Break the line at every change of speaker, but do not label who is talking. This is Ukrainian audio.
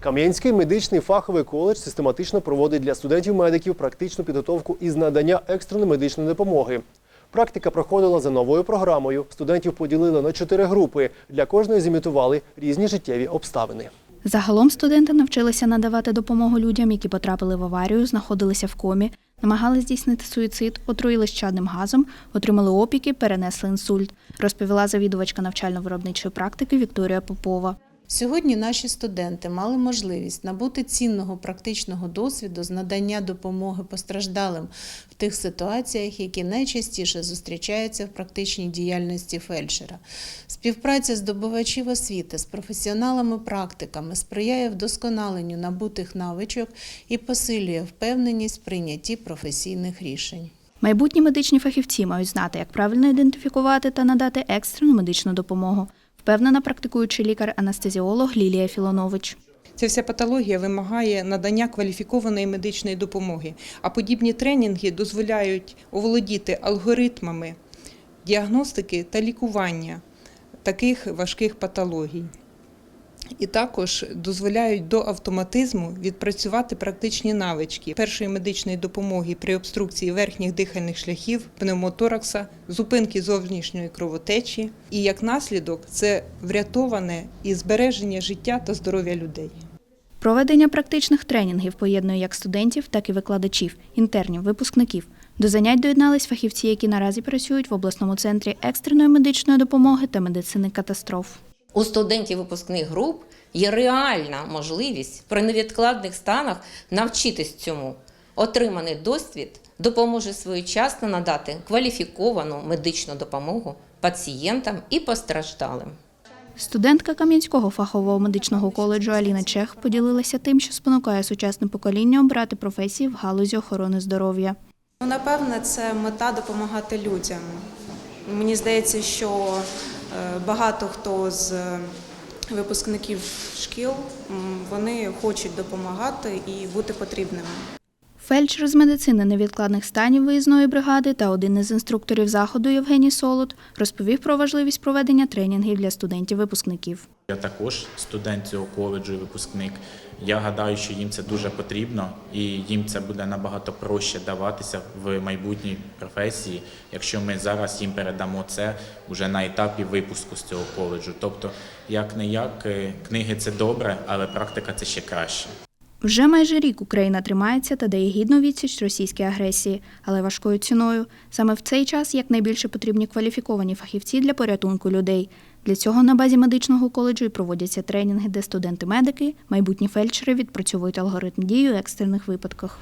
Кам'янський медичний фаховий коледж систематично проводить для студентів-медиків практичну підготовку із надання екстреної медичної допомоги. Практика проходила за новою програмою. Студентів поділили на чотири групи. Для кожної зімітували різні життєві обставини.
Загалом студенти навчилися надавати допомогу людям, які потрапили в аварію, знаходилися в комі, намагались здійснити суїцид, отруїлись чадним газом, отримали опіки, перенесли інсульт, розповіла завідувачка навчально-виробничої практики Вікторія Попова.
Сьогодні наші студенти мали можливість набути цінного практичного досвіду з надання допомоги постраждалим в тих ситуаціях, які найчастіше зустрічаються в практичній діяльності фельдшера. Співпраця здобувачів освіти з професіоналами-практиками сприяє вдосконаленню набутих навичок і посилює впевненість в прийнятті професійних рішень.
Майбутні медичні фахівці мають знати, як правильно ідентифікувати та надати екстрену медичну допомогу, впевнена практикуючий лікар-анестезіолог Лілія Філонович.
Ця вся патологія вимагає надання кваліфікованої медичної допомоги, а подібні тренінги дозволяють оволодіти алгоритмами діагностики та лікування таких важких патологій. І також дозволяють до автоматизму відпрацювати практичні навички першої медичної допомоги при обструкції верхніх дихальних шляхів, пневмоторакса, зупинки зовнішньої кровотечі. І як наслідок це врятоване і збереження життя та здоров'я людей.
Проведення практичних тренінгів поєднує як студентів, так і викладачів, інтернів, випускників. До занять доєднались фахівці, які наразі працюють в обласному центрі екстреної медичної допомоги та медицини катастроф.
У студентів випускних груп є реальна можливість при невідкладних станах навчитись цьому. Отриманий досвід допоможе своєчасно надати кваліфіковану медичну допомогу пацієнтам і постраждалим.
Студентка Кам'янського фахового медичного коледжу Аліна Чех поділилася тим, що спонукає сучасне покоління обрати професії в галузі охорони здоров'я.
Ну, напевне, це мета допомагати людям. Мені здається, що багато хто з випускників шкіл вони хочуть допомагати і бути потрібними.
Фельдшер з медицини невідкладних станів виїзної бригади та один із інструкторів заходу Євгеній Солод розповів про важливість проведення тренінгів для студентів-випускників.
Я також студент цього коледжу і випускник. Я гадаю, що їм це дуже потрібно, і їм це буде набагато проще даватися в майбутній професії, якщо ми зараз їм передамо це вже на етапі випуску з цього коледжу. Тобто, як не як, книги це добре, але практика це ще краще.
Вже майже рік Україна тримається та дає гідну відсіч російській агресії, але важкою ціною. Саме в цей час якнайбільше потрібні кваліфіковані фахівці для порятунку людей. Для цього на базі медичного коледжу і проводяться тренінги, де студенти-медики, майбутні фельдшери відпрацьовують алгоритм дії у екстрених випадках.